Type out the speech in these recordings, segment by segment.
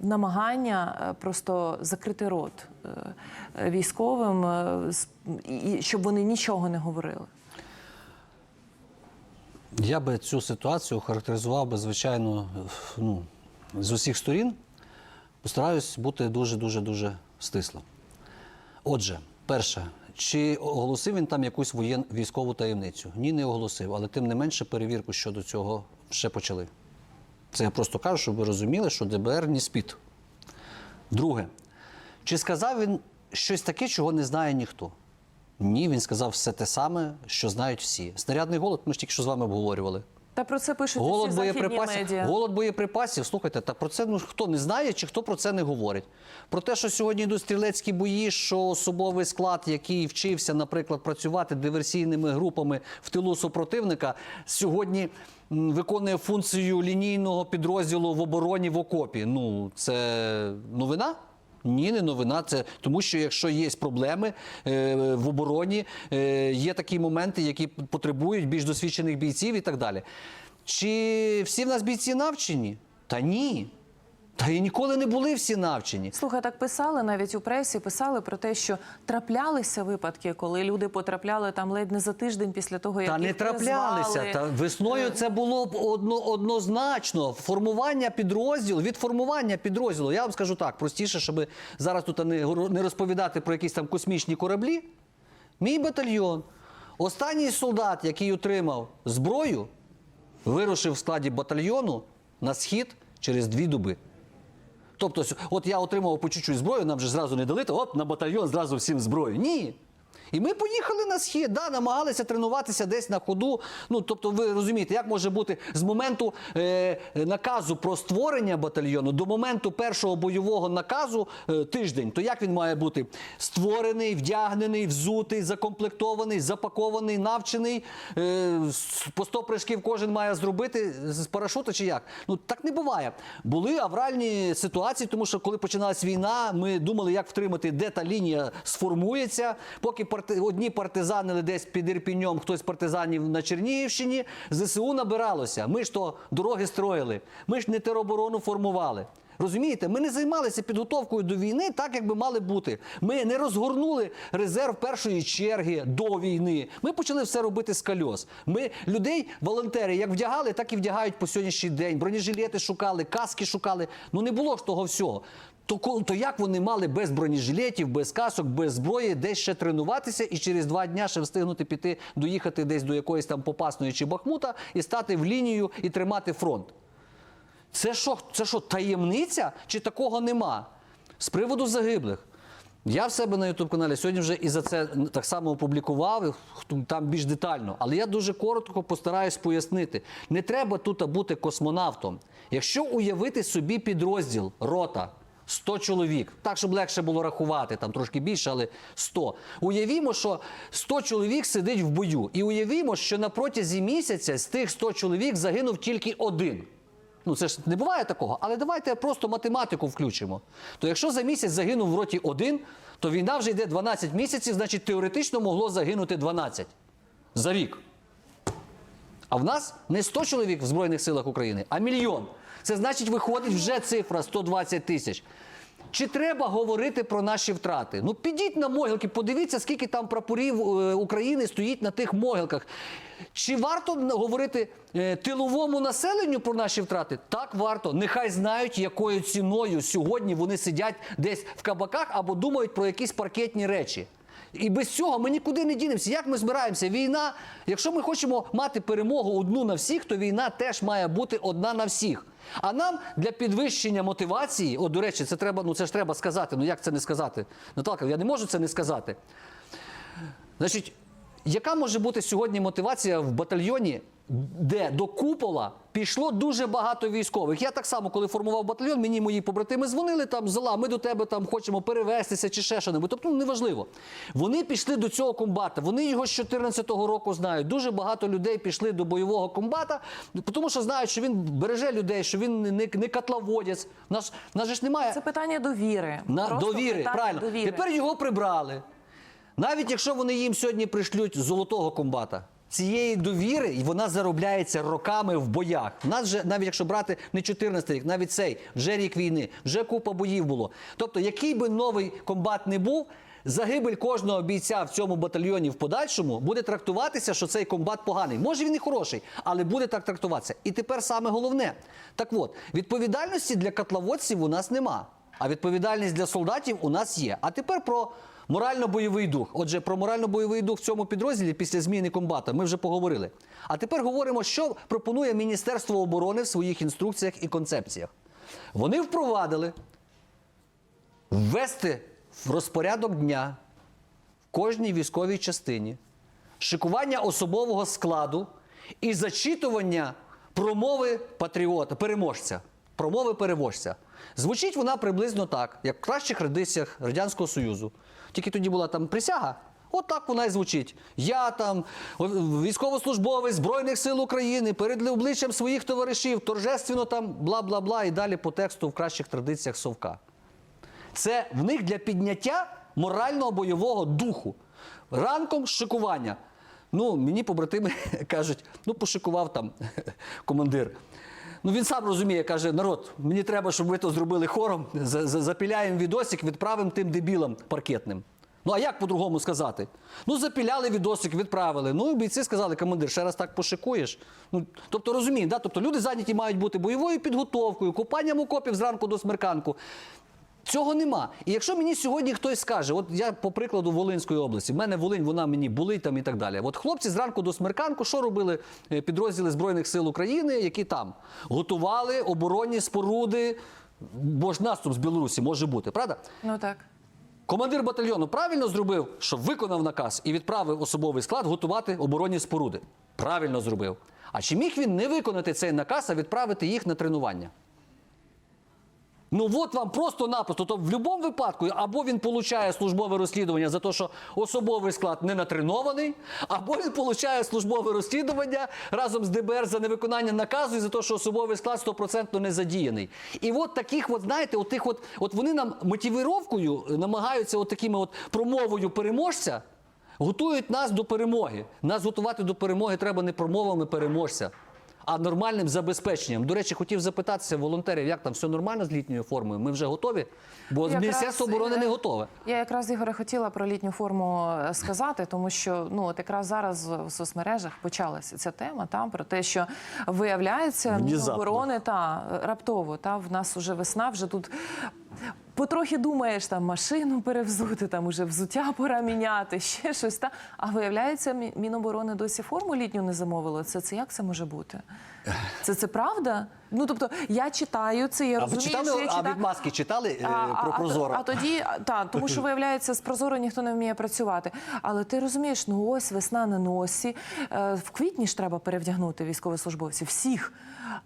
намагання е, просто закрити рот е, е, військовим, щоб вони нічого не говорили. Я би цю ситуацію характеризував би, звичайно, ну, з усіх сторін. Постараюсь бути дуже-дуже дуже стислим. Отже, перше, чи оголосив він там якусь воєн військову таємницю? Ні, не оголосив, але тим не менше перевірку щодо цього ще почали. Це я просто кажу, щоб ви розуміли, що ДБР не спить. Друге, чи сказав він щось таке, чого не знає ніхто? Ні, він сказав все те саме, що знають всі. Снарядний голод, ми ж тільки що з вами обговорювали. Та про це пишуть Голод західні боєприпасів, медіа. голод боєприпасів. Слухайте, та про це ну хто не знає, чи хто про це не говорить? Про те, що сьогодні йдуть стрілецькі бої, що особовий склад, який вчився, наприклад, працювати диверсійними групами в тилу супротивника, сьогодні виконує функцію лінійного підрозділу в обороні в окопі. Ну це новина. Ні, не новина. Це тому, що якщо є проблеми е, в обороні, е, є такі моменти, які потребують більш досвідчених бійців і так далі. Чи всі в нас бійці навчені? Та ні. Та і ніколи не були всі навчені. Слухай, так писали навіть у пресі, писали про те, що траплялися випадки, коли люди потрапляли там ледь не за тиждень після того, як Та не траплялися. призвали. Та весною це було б одно, однозначно. Формування підрозділу від формування підрозділу. Я вам скажу так, простіше, щоб зараз тут не, не розповідати про якісь там космічні кораблі. Мій батальйон, останній солдат, який отримав зброю, вирушив в складі батальйону на схід через дві доби. Тобто, от я отримав по чуть-чуть зброю, нам же зразу не дали, то оп, на батальйон зразу всім зброю. Ні. І ми поїхали на схід, да, намагалися тренуватися десь на ходу. Ну, тобто, ви розумієте, як може бути з моменту е, наказу про створення батальйону до моменту першого бойового наказу е, тиждень, то як він має бути створений, вдягнений, взутий, закомплектований, запакований, навчений, е, по 100 прыжків кожен має зробити з парашута чи як? Ну так не буває. Були авральні ситуації, тому що коли починалась війна, ми думали, як втримати, де та лінія сформується. Поки парти... одні партизанили десь під Ірпіньом, хтось партизанів на Чернігівщині, ЗСУ набиралося. Ми ж то дороги строїли, ми ж не тероборону формували. Розумієте, ми не займалися підготовкою до війни так, як би мали бути. Ми не розгорнули резерв першої черги до війни. Ми почали все робити з кольос. Ми людей, волонтери, як вдягали, так і вдягають по сьогоднішній день. Бронежилети шукали, каски шукали. Ну не було ж того всього. То, то як вони мали без бронежилетів, без касок, без зброї десь ще тренуватися і через два дня ще встигнути піти, доїхати десь до якоїсь там Попасної чи Бахмута і стати в лінію і тримати фронт? Це що, це що, таємниця? Чи такого нема? З приводу загиблих. Я в себе на youtube каналі сьогодні вже і за це так само опублікував, там більш детально. Але я дуже коротко постараюсь пояснити. Не треба тут бути космонавтом. Якщо уявити собі підрозділ, рота, 100 чоловік, так, щоб легше було рахувати, там трошки більше, але 100. Уявімо, що 100 чоловік сидить в бою. І уявімо, що на протязі місяця з тих 100 чоловік загинув тільки один. Ну це ж не буває такого, але давайте просто математику включимо. То якщо за місяць загинув в роті один, то війна вже йде 12 місяців, значить теоретично могло загинути 12 за рік. А в нас не 100 чоловік в Збройних силах України, а мільйон. Це значить, виходить вже цифра 120 тисяч. Чи треба говорити про наші втрати? Ну підіть на могилки, подивіться, скільки там прапорів е, України стоїть на тих могилках. Чи варто говорити е, тиловому населенню про наші втрати? Так варто. Нехай знають, якою ціною сьогодні вони сидять десь в кабаках або думають про якісь паркетні речі. І без цього ми нікуди не дінемося. Як ми збираємося? Війна. Якщо ми хочемо мати перемогу одну на всіх, то війна теж має бути одна на всіх. А нам для підвищення мотивації, о, до речі, це треба, ну це ж треба сказати. Ну як це не сказати? Наталка, я не можу це не сказати. Значить, яка може бути сьогодні мотивація в батальйоні, де до купола пішло дуже багато військових? Я так само, коли формував батальйон, мені мої побратими дзвонили там зала, ми до тебе там хочемо перевестися чи ще що-небудь. Тобто, ну неважливо. Вони пішли до цього комбата. Вони його з 14-го року знають. Дуже багато людей пішли до бойового комбата, тому що знають, що він береже людей, що він не, не котловодець. Наш, наш же ж немає Це питання довіри. на Просто довіри. питання Правильно. довіри. Тепер його прибрали. Навіть якщо вони їм сьогодні пришлють золотого комбата, цієї довіри, і вона заробляється роками в боях. У нас же, навіть якщо брати не 14 рік, навіть цей, вже рік війни, вже купа боїв було. Тобто, який би новий комбат не був, загибель кожного бійця в цьому батальйоні в подальшому буде трактуватися, що цей комбат поганий. Може він і хороший, але буде так трактуватися. І тепер саме головне. Так от, відповідальності для котловодців у нас нема. А відповідальність для солдатів у нас є. А тепер про морально-бойовий дух. Отже, про морально-бойовий дух в цьому підрозділі після зміни комбата ми вже поговорили. А тепер говоримо, що пропонує Міністерство оборони в своїх інструкціях і концепціях. Вони впровадили ввести в розпорядок дня в кожній військовій частині шикування особового складу і зачитування промови патріота, переможця. Промови переможця. Звучить вона приблизно так, як в кращих традиціях Радянського Союзу. Тільки тоді була там присяга. От так вона і звучить. Я там, військовослужбовець Збройних сил України, перед обличчям своїх товаришів, торжественно там бла-бла-бла, і далі по тексту в кращих традиціях Совка. Це в них для підняття морального бойового духу. Ранком шикування. Ну, мені побратими кажуть, ну пошикував там командир. Ну він сам розуміє, каже, народ, мені треба, щоб ви то зробили хором, за- за- запіляємо відосик, відправимо тим дебілам паркетним. Ну а як по-другому сказати? Ну, запіляли відосик, відправили. Ну, і бійці сказали, командир, ще раз так пошикуєш. Ну, тобто розумієте, да? тобто люди зайняті мають бути бойовою підготовкою, купанням окопів зранку до смерканку. Цього нема. І якщо мені сьогодні хтось скаже, от я по прикладу Волинської області, в мене Волинь, вона мені болить там і так далі. От хлопці зранку до смерканку, що робили е, підрозділи Збройних сил України, які там готували оборонні споруди, бо ж наступ з Білорусі може бути, правда? Ну так. Командир батальйону правильно зробив, що виконав наказ і відправив особовий склад готувати оборонні споруди. Правильно зробив. А чи міг він не виконати цей наказ, а відправити їх на тренування? Ну от вам просто-напросто. То в будь-якому випадку або він получає службове розслідування за те, що особовий склад не натренований, або він получає службове розслідування разом з ДБР за невиконання наказу і за те, що особовий склад 100% не задіяний. І от таких, от, знаєте, от тих от, от вони нам мотивіровкою намагаються от такими от промовою переможця готують нас до перемоги. Нас готувати до перемоги треба не промовами переможця а нормальним забезпеченням. До речі, хотів запитатися волонтерів, як там все нормально з літньою формою? Ми вже готові? Бо Якраз, Міністерство оборони не готове. Я якраз Ігоре хотіла про літню форму е, сказати, тому що ну от якраз зараз в соцмережах почалася ця тема там про те, що виявляється. Міноборони та раптово. Та в нас уже весна, вже тут. Потрохи думаєш, там машину перевзути, там уже взуття пора міняти, ще щось. Та а виявляється, Міноборони досі форму літню не замовило. Це це як це може бути? Це це правда? Ну тобто я читаю це, я А розумію, читали, що я а від маски читали А, про а, Прозоро? А, тоді так, тому що виявляється, з Прозоро ніхто не вміє працювати. Але ти розумієш, ну ось весна на носі. Е, В квітні ж треба перевдягнути військовослужбовців всіх.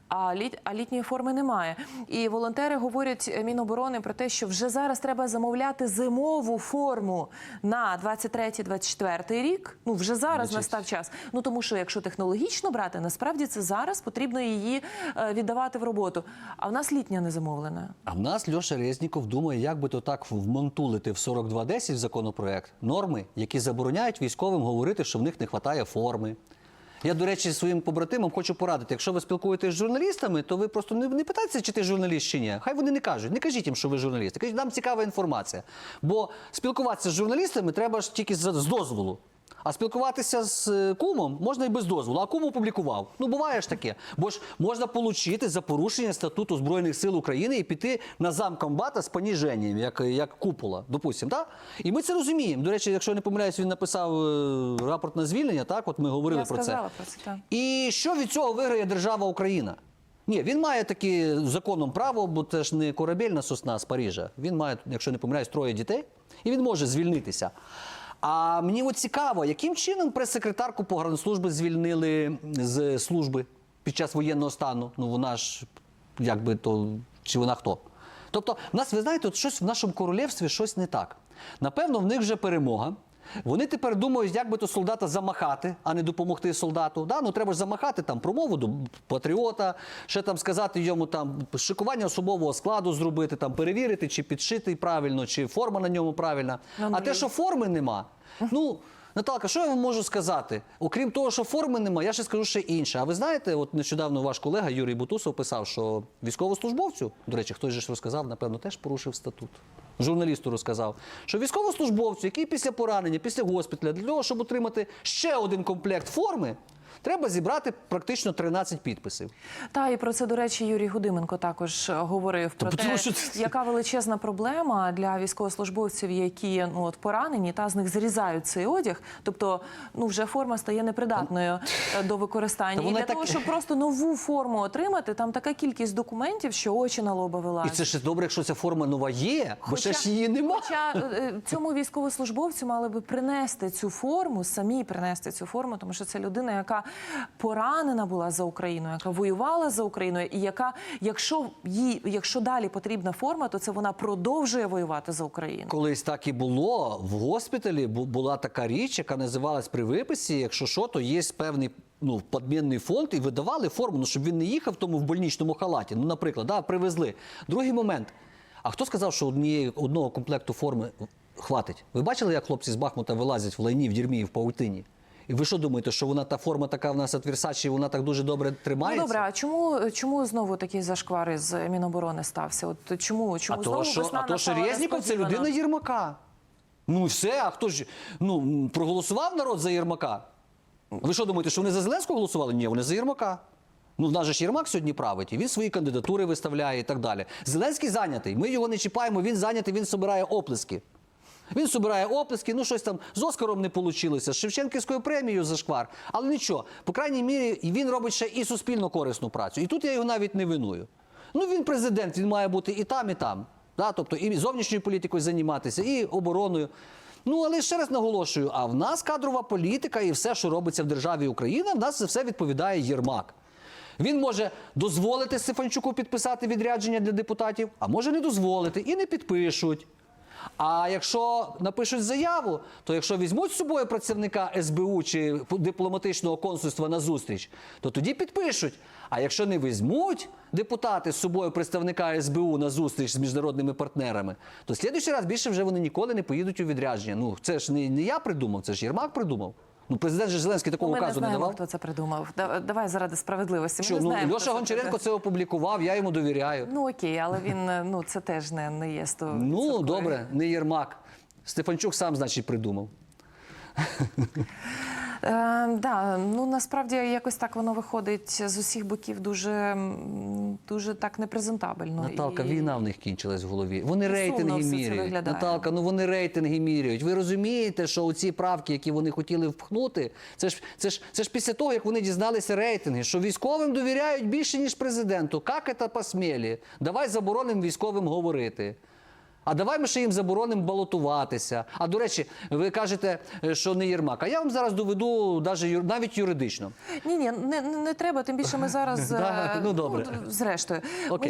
А, літ, а літньої форми немає. І волонтери говорять е, Міноборони про те, що вже зараз треба замовляти зимову форму на 23-24 рік. Ну вже зараз настав час. Ну тому що якщо технологічно брати, насправді це зараз потрібно її е, віддавати в роботу. А в нас літня не замовлена. А в нас Льоша Резніков думає, як би то так вмонтулити в 4210 в законопроект норми, які забороняють військовим говорити, що в них не вистачає форми. Я, до речі, своїм побратимам хочу порадити, якщо ви спілкуєтесь з журналістами, то ви просто не, не питайтеся, чи ти журналіст чи ні. Хай вони не кажуть. Не кажіть їм, що ви журналіст. Кажіть, нам цікава інформація. Бо спілкуватися з журналістами треба ж тільки з, з дозволу. А спілкуватися з е, кумом можна і без дозволу. А кум опублікував. Ну буває ж таке. Бо ж можна отримати за порушення статуту Збройних сил України і піти на замкомбата з поніженням, як, як купола, допустимо. Так? І ми це розуміємо. До речі, якщо я не помиляюсь, він написав е, рапорт на звільнення. Так, от ми говорили Я про це. про це, так. І що від цього виграє держава Україна? Ні, він має таки законом право, бо це ж не корабельна сосна з Парижа. Він має, якщо не помиляюсь, троє дітей, і він може звільнитися. А мені от цікаво, яким чином прес-секретарку погранслужби звільнили з служби під час воєнного стану? Ну вона ж якби то чи вона хто? Тобто, в нас, ви знаєте, от щось в нашому королівстві щось не так. Напевно, в них вже перемога. Вони тепер думають, як би то солдата замахати, а не допомогти солдату. Да? Ну треба ж замахати там промову до патріота, ще там сказати йому там шикування особового складу зробити, там перевірити, чи підшитий правильно, чи форма на ньому правильна. Ну, а те, що форми нема, ну. Наталка, що я вам можу сказати? Окрім того, що форми немає, я ще скажу ще інше. А ви знаєте, от нещодавно ваш колега Юрій Бутусов писав, що військовослужбовцю, до речі, хтось же ж розказав, напевно, теж порушив статут. Журналісту розказав, що військовослужбовцю, який після поранення, після госпіталя, для того, щоб отримати ще один комплект форми, треба зібрати практично 13 підписів. Та і про це, до речі, Юрій Гудименко також е, говорив про те, що яка величезна проблема для військовослужбовців, які ну от поранені, та з них зрізають цей одяг. Тобто, ну вже форма стає непридатною е, до використання. Та І для так- того, щоб просто нову форму отримати, там така кількість документів, що очі на лоба І це ще добре, якщо ця форма нова є, бо ще ж її нема. Хоча е, цьому військовослужбовцю мали би принести цю форму, самі принести цю форму, тому що це людина, яка поранена була за Україну, яка воювала за Україною, і яка, якщо їй, якщо далі потрібна форма, то це вона продовжує воювати за Україну. Колись так і було. В госпіталі бу- була така річ, яка називалась при виписі. Якщо що, то є певний ну, подмінний фонд, і видавали форму, ну, щоб він не їхав тому в больничному халаті. Ну, наприклад, да, привезли. Другий момент. А хто сказав, що однієї, одного комплекту форми хватить? Ви бачили, як хлопці з Бахмута вилазять в лайні, в дірмі в паутині? І ви що думаєте, що вона та форма така в нас від Версачі, вона так дуже добре Ну тримається? добре, а чому, чому знову такий зашквар із Міноборони стався? От чому, А чому то, що, весна а то, що Резніков це людина Єрмака. Ну все, а хто ж ну, проголосував народ за Єрмака? Ви що думаєте, що вони за Зеленського голосували? Ні, вони за Єрмака. Ну, в нас же ж Єрмак сьогодні править, і він свої кандидатури виставляє і так далі. Зеленський зайнятий. Ми його не чіпаємо, він зайнятий, він собирає оплески. Він собирає оплески, ну щось там з Оскаром не вийшло, з Шевченківською премією за шквар. Але нічого, по крайній мірі, він робить ще і суспільно корисну працю. І тут я його навіть не виную. Ну він президент, він має бути і там, і там. Да? Тобто і зовнішньою політикою займатися, і обороною. Ну, але ще раз наголошую: а в нас кадрова політика і все, що робиться в державі Україна, в нас за все відповідає Єрмак. Він може дозволити Стефанчуку підписати відрядження для депутатів, а може не дозволити і не підпишуть. А якщо напишуть заяву, то якщо візьмуть з собою працівника СБУ чи дипломатичного консульства на зустріч, то тоді підпишуть. А якщо не візьмуть депутати з собою представника СБУ на зустріч з міжнародними партнерами, то в раз більше вже вони ніколи не поїдуть у відрядження. Ну це ж не, не я придумав, це ж Єрмак придумав. Ну президент же Зеленський такого указу не указу не знаємо, давав. хто це придумав. Давай заради справедливості. Ми Що не ну знаємо, Льоша Гончаренко це опублікував, я йому довіряю. Ну окей, але він е, ну це теж не, не є сто. Ну, добре, не Єрмак. Стефанчук сам, значить, придумав. Е, да, ну насправді якось так воно виходить з усіх боків дуже, дуже так непрезентабельно. Наталка, І- війна в них кінчилась в голові. Вони рейтинги сумно це міряють. Наталка, ну вони рейтинги міряють. Ви розумієте, що оці правки, які вони хотіли впхнути, це ж це ж це ж після того, як вони дізналися рейтинги, що військовим довіряють більше ніж президенту. Як це посмілі? Давай заборонимо військовим говорити. А давай ми ще їм заборонимо балотуватися. А до речі, ви кажете, е, що не Єрмак. А я вам зараз доведу навіть юридично. Ні, ні, не, не, треба. Тим більше ми зараз е, ну, добре. зрештою. Окей.